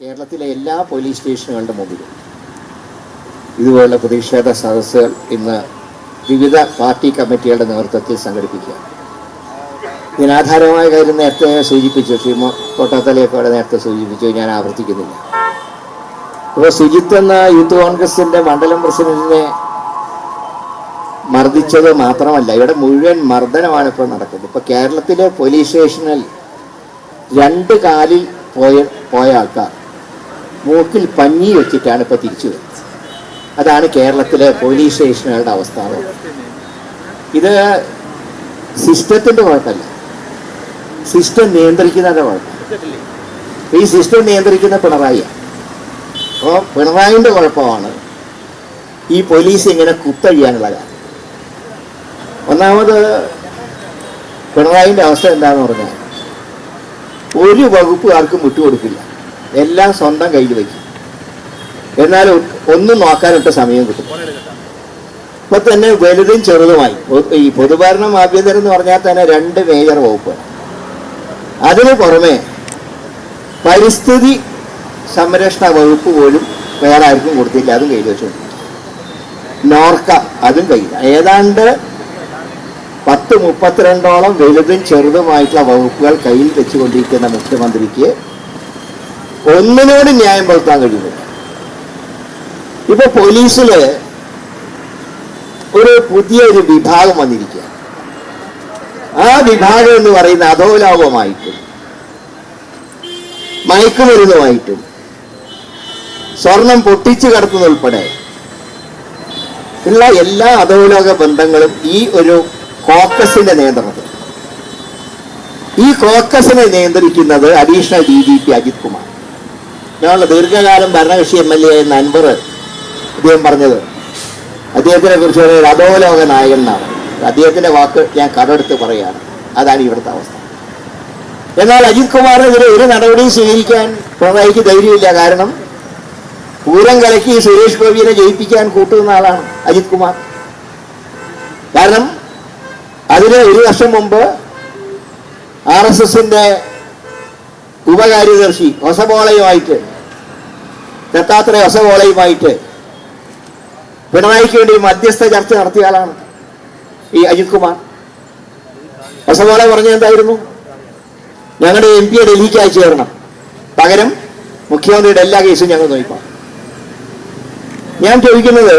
കേരളത്തിലെ എല്ലാ പോലീസ് സ്റ്റേഷനുകളുടെ മുമ്പിലും ഇതുപോലുള്ള പ്രതിഷേധ സദസ്സുകൾ ഇന്ന് വിവിധ പാർട്ടി കമ്മിറ്റികളുടെ നേതൃത്വത്തിൽ സംഘടിപ്പിക്കുക. ഇതിനാധാരമായ കാര്യം നേരത്തെ സൂചിപ്പിച്ചു. ശ്രീ കോട്ടത്തലയൊക്കെ നേരത്തെ സൂചിപ്പിച്ചു. ഞാൻ ആവർത്തിക്കുന്നില്ല. ഇപ്പോൾ സുജിത്ത് എന്ന യൂത്ത് കോൺഗ്രസിന്റെ മണ്ഡലം പ്രസിഡന്റിനെ മർദ്ദിച്ചത് മാത്രമല്ല ഇവിടെ മുഴുവൻ മർദ്ദനമാണ് ഇപ്പോൾ നടക്കുന്നത്. ഇപ്പൊ കേരളത്തിലെ പോലീസ് സ്റ്റേഷനിൽ രണ്ട് കാലിൽ പോയ പോയ ആൾക്കാർ മൂക്കിൽ പഞ്ഞി വെച്ചിട്ടാണ് ഇപ്പൊ തിരിച്ചു വരുന്നത് അതാണ് കേരളത്തിലെ പോലീസ് സ്റ്റേഷനുകളുടെ അവസ്ഥ. ഇത് സിസ്റ്റത്തിന്റെ കുഴപ്പമല്ല. സിസ്റ്റം നിയന്ത്രിക്കുന്നതിന്റെ കുഴപ്പം ഈ സിസ്റ്റം നിയന്ത്രിക്കുന്ന പിണറായിയാണ് അപ്പോൾ പിണറായിന്റെ കുഴപ്പമാണ് ഈ പോലീസ് ഇങ്ങനെ കുത്തഴിയാനുള്ള കാര്യം. ഒന്നാമത് പിണറായിന്റെ അവസ്ഥ എന്താന്ന് പറഞ്ഞാൽ ഒരു വകുപ്പ് ആർക്കും വിട്ടുകൊടുക്കില്ല. എല്ലാം സ്വന്തം കയ്യിൽ വയ്ക്കും എന്നാൽ ഒന്നും നോക്കാനിട്ട് സമയം കിട്ടും. ഇപ്പൊ തന്നെ വലുതും ചെറുതുമായി. ഈ പൊതുഭരണം ആഭ്യന്തരം എന്ന് പറഞ്ഞാൽ തന്നെ രണ്ട് മേജർ വകുപ്പുകൾ അതിനു പുറമെ പരിസ്ഥിതി സംരക്ഷണ വകുപ്പ് പോലും വേറെ ആർക്കും കൊടുത്തില്ല. അതും കയ്യിൽ വെച്ചുകൊണ്ട് നോർക്ക അതും കയ്യിൽ. ഏതാണ്ട് പത്ത് മുപ്പത്തിരണ്ടോളം വലുതും ചെറുതുമായിട്ടുള്ള വകുപ്പുകൾ കയ്യിൽ വെച്ചുകൊണ്ടിരിക്കുന്ന മുഖ്യമന്ത്രിക്ക് ഒന്നിനോട് ന്യായം പുലർത്താൻ കഴിയുന്നില്ല. ഇപ്പൊ പോലീസിൽ ഒരു പുതിയ ഒരു വിഭാഗം വന്നിരിക്കുക ആ വിഭാഗം എന്ന് പറയുന്ന അധോലാഭമായിട്ടും മയക്കുമരുന്നുമായിട്ടും സ്വർണം പൊട്ടിച്ചു കടത്തുന്നുൾപ്പെടെ ഉള്ള എല്ലാ അധോലോക ബന്ധങ്ങളും ഈ ഒരു കോക്കസിന്റെ നിയന്ത്രണത്തിൽ. ഈ കോക്കസിനെ നിയന്ത്രിക്കുന്നത് additional D G P Ajith Kumar. ഞങ്ങളുടെ ദീർഘകാലം ഭരണകക്ഷി എം എൽ എ എന്ന അൻവർ അദ്ദേഹം പറഞ്ഞത്. അദ്ദേഹത്തിനെ കുറിച്ച് ഒരു അധോലോക നായകൻ എന്നാണ്. അദ്ദേഹത്തിന്റെ വാക്ക് ഞാൻ കടമെടുത്ത് പറയുകയാണ്. അതാണ് ഇവിടുത്തെ അവസ്ഥ. എന്നാൽ അജിത് കുമാറിനെതിരെ ഒരു നടപടിയും സ്വീകരിക്കാൻ പിണറായിക്ക് ധൈര്യമില്ല. കാരണം പൂരം കലക്കി സുരേഷ് ഗോപിയെ ജയിപ്പിക്കാൻ കൂട്ടുന്ന ആളാണ് അജിത് കുമാർ. കാരണം അതിന് ഒരു വർഷം മുമ്പ് ആർ എസ് എസിന്റെ ഉപകാര്യദർശി ഒസബോളയുമായിട്ട് ദത്താത്രേയ ഒസബോളയുമായിട്ട് പിണറായിക്ക് വേണ്ടി മധ്യസ്ഥ ചർച്ച നടത്തിയ ആളാണ് ഈ അജിത് കുമാർ. ഒസബോള പറഞ്ഞ എന്തായിരുന്നു? ഞങ്ങളുടെ എം പിയെ ഡൽഹിക്ക് അയച്ചു തരണം പകരം മുഖ്യമന്ത്രിയുടെ എല്ലാ കേസും ഞങ്ങൾ നോക്കാം ഞാൻ ചോദിക്കുന്നത്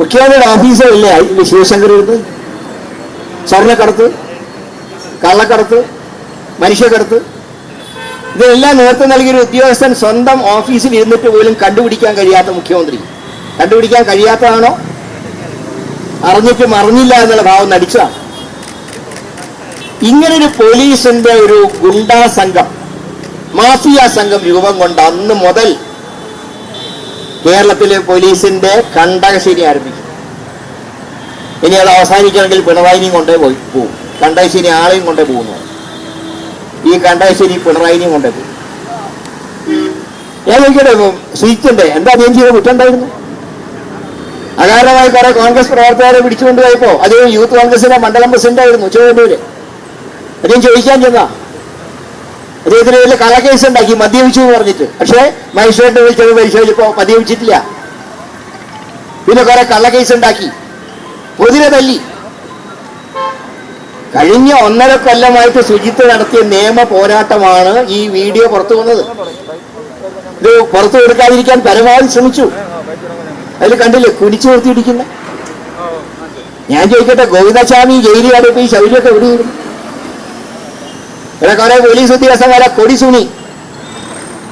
മുഖ്യമന്ത്രിയുടെ ഓഫീസറല്ലേ ഇതിൽ ശിവശങ്കർ എടുത്ത് സ്വർണക്കടത്ത് കള്ളക്കടത്ത് മനുഷ്യക്കടത്ത്? ഇതെല്ലാം നേതൃത്വം നൽകിയൊരു ഉദ്യോഗസ്ഥൻ സ്വന്തം ഓഫീസിൽ ഇരുന്നിട്ട് പോലും കണ്ടുപിടിക്കാൻ കഴിയാത്ത മുഖ്യമന്ത്രി. കണ്ടുപിടിക്കാൻ കഴിയാത്തതാണോ? അറിഞ്ഞിട്ട് അറിഞ്ഞില്ല എന്നുള്ള ഭാവം നടിച്ചതാണ്. ഇങ്ങനൊരു പോലീസിന്റെ ഒരു ഗുണ്ടാ സംഘം മാഫിയ സംഘം രൂപം കൊണ്ട് അന്ന് മുതൽ കേരളത്തിലെ പോലീസിന്റെ കണ്ടകശേരി ആരംഭിക്കും. ഇനി അത് അവസാനിക്കണമെങ്കിൽ പിണറായിനെയും കൊണ്ടേ പോയി പോവും. കണ്ടകശ്ശേരി ആളെയും കൊണ്ടേ പോകുന്നു. ഈ കണ്ടാശ്ശേരി പിണറായിനെയും കൊണ്ടേ പോകും ഞാൻ ശ്രീച്ചന്റെ എന്താ അദ്ദേഹം ചെയ്ത് കുറ്റം ഉണ്ടായിരുന്നു അകാരണമായി കുറെ കോൺഗ്രസ് പ്രവർത്തകരെ പിടിച്ചുകൊണ്ടുപോയപ്പോ അദ്ദേഹം യൂത്ത് കോൺഗ്രസിന്റെ മണ്ഡലം പ്രസിഡന്റ് ആയിരുന്നു ഉച്ചകണ്ടൂര് അദ്ദേഹം ചോദിക്കാൻ ചെന്നാ അദ്ദേഹത്തിന് വലിയ കള്ളക്കേസ് ഉണ്ടാക്കി മദ്യപിച്ചു എന്ന് പറഞ്ഞിട്ട്. പക്ഷേ മജിസ്ട്രേറ്റ് വിളിച്ചത് പരിശോധിച്ചപ്പോ മദ്യപിച്ചിട്ടില്ല. പിന്നെ കുറെ കള്ളക്കേസ് ഉണ്ടാക്കി. പൊതിരെ തല്ലി. കഴിഞ്ഞ ഒന്നര കൊല്ലമായിട്ട് ശുചിത്വ നടത്തിയ നിയമ പോരാട്ടമാണ് ഈ വീഡിയോ പുറത്തു വന്നത്. ഇത് പുറത്തു കൊടുക്കാതിരിക്കാൻ പരമാവധി ശ്രമിച്ചു. അതിൽ കണ്ടില്ലേ കുടിച്ചു നിർത്തിയിരിക്കുന്ന ഞാൻ ചോദിക്കട്ടെ ഗോവിന്ദസ്വാമി ജയിലി അടുപ്പ് ഈ ശൗര്യമൊക്കെ എവിടെയിരുന്നു ഇവിടെ കുറെ പോലീസ് ഉദ്യോഗസ്ഥന്മാരെ കൊടി സുണി.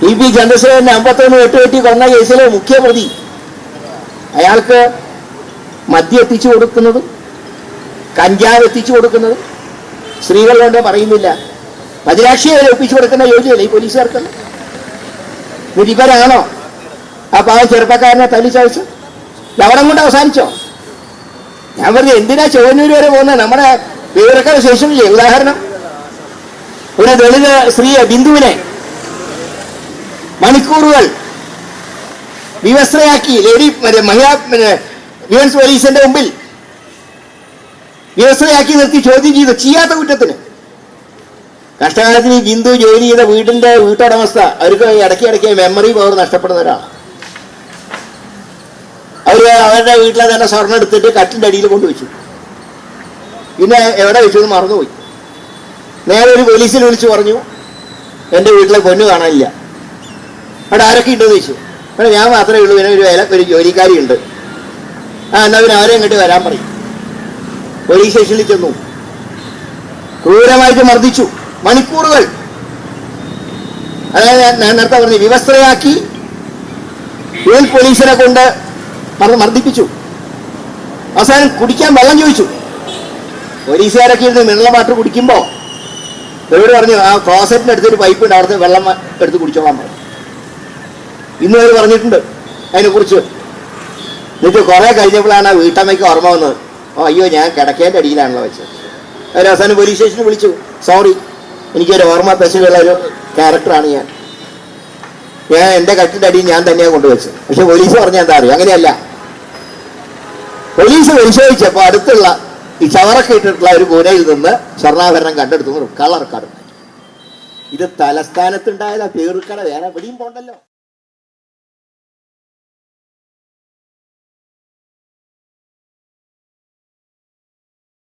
ഇ പി ചന്ദ്രശേഖരനെ അമ്പത്തൊന്ന് വെട്ടുകെട്ടി കൊന്ന കേസിലെ മുഖ്യ പ്രതി അയാൾക്ക് മദ്യം എത്തിച്ചു കൊടുക്കുന്നതും കഞ്ചാവ് എത്തിച്ചു കൊടുക്കുന്നത്? സ്ത്രീകളുണ്ട് പറയുന്നില്ല. പതിരാക്ഷിയെ വരെ ഒപ്പിച്ചു കൊടുക്കുന്ന യോജിയല്ലേ ഈ പോലീസുകാർക്ക്? എന്നിട്ട് ഇവരാണോ ആ പാവ ചെറുപ്പക്കാരനെ തല്ലിച്ചയച്ചു ലവണം കൊണ്ട് അവസാനിച്ചോ? ഞാൻ പറഞ്ഞു എന്തിനാ ചോന്നൂര് വരെ പോകുന്നത്? നമ്മുടെ വിവരക്കാർ ശേഷമില്ലേ ഉദാഹരണം. ഒരു ദളിത് സ്ത്രീയെ ബിന്ദുവിനെ മണിക്കൂറുകൾ വിവസ്ത്രയാക്കി ലേഡി മഹിളാ വിമൻസ് പോലീസിന്റെ മുമ്പിൽ വിവസ്ത്രയാക്കി നിർത്തി ചോദ്യം ചെയ്തു. ചെയ്യാത്ത കുറ്റത്തിന്. കഷ്ടകാലത്തിന് ഈ ബിന്ദു ജോലി ചെയ്ത വീടിന്റെ വീട്ടുടമസ്ഥ അവർക്ക് ഇടയ്ക്ക് ഇടയ്ക്ക് മെമ്മറി പവർ നഷ്ടപ്പെടുന്ന ഒരാളാണ് അവർ അവരുടെ വീട്ടിലെ തന്നെ സ്വർണം എടുത്തിട്ട് കട്ടിന്റെ അടിയിൽ കൊണ്ടുവച്ചു. പിന്നെ എവിടെ വെച്ചു എന്ന് മറന്നുപോയി. നേരെ ഒരു പോലീസിൽ വിളിച്ചു പറഞ്ഞു എന്റെ വീട്ടിലെ പൊന്നു കാണാനില്ല. അവിടെ ആരൊക്കെ ഉണ്ടെന്ന് ചോദിച്ചു. അവിടെ ഞാൻ മാത്രമേ ഉള്ളൂ. പിന്നെ ഒരു വേല ഒരു ജോലിക്കാരി ഉണ്ട് ആ എന്നാ പിന്നെ അവരെ ഇങ്ങോട്ട് വരാൻ പറയും. പോലീസ് സ്റ്റേഷനിൽ ചെന്നു. ക്രൂരമായിട്ട് മർദ്ദിച്ചു. മണിക്കൂറുകൾ. അതായത് ഞാൻ- നേരത്തെ പറഞ്ഞു വിവസ്ത്രയാക്കി ഇവൻ പോലീസിനെ കൊണ്ട് മർ- മർദ്ദിപ്പിച്ചു. അവസാനം കുടിക്കാൻ വെള്ളം ചോദിച്ചു. പോലീസുകാരൊക്കെ ഇരുന്ന് മിനറൽ വാട്ടർ കുടിക്കുമ്പോൾ ഇവർ പറഞ്ഞു ആ ക്ലോസറ്റിന്റെ അടുത്തൊരു പൈപ്പ് ഉണ്ട് അവിടുത്തെ വെള്ളം എടുത്ത് കുടിച്ചോളാൻ പറഞ്ഞു. ഇന്ന് അവർ പറഞ്ഞിട്ടുണ്ട് അതിനെക്കുറിച്ച്. എന്നിട്ട് കുറെ കഴിഞ്ഞപ്പോഴാണ് ആ വീട്ടമ്മയ്ക്ക് ഓർമ്മ വന്നത്. ഓ അയ്യോ ഞാൻ കിടക്കേന്റെ അടിയിലാണല്ലോ വെച്ചത്. അവർ അവസാനം പോലീസ് സ്റ്റേഷനിൽ വിളിച്ചു. സോറി എനിക്കൊരു ഓർമ്മ പെശകുള്ള ഒരു ക്യാരക്ടറാണ് ഞാൻ. ഞാൻ എന്റെ കട്ടിന്റെ അടിയിൽ ഞാൻ തന്നെയാണ് കൊണ്ടുവച്ചത്. പക്ഷെ പോലീസ് പറഞ്ഞ എന്താ അറിയോ? അങ്ങനെയല്ല. പോലീസ് പരിശോധിച്ചപ്പോൾ അടുത്തുള്ള ഈ ചവറൊക്കെ ഇട്ടിട്ടുള്ള ഒരു കൂനയിൽ നിന്ന് സ്വർണാഭരണം കണ്ടെടുത്തു. കളർ കാർഡ് ഇത് തലസ്ഥാനത്തുണ്ടായതാ പേറുക്കട വേറെ എവിടെയും പോണ്ടല്ലോ.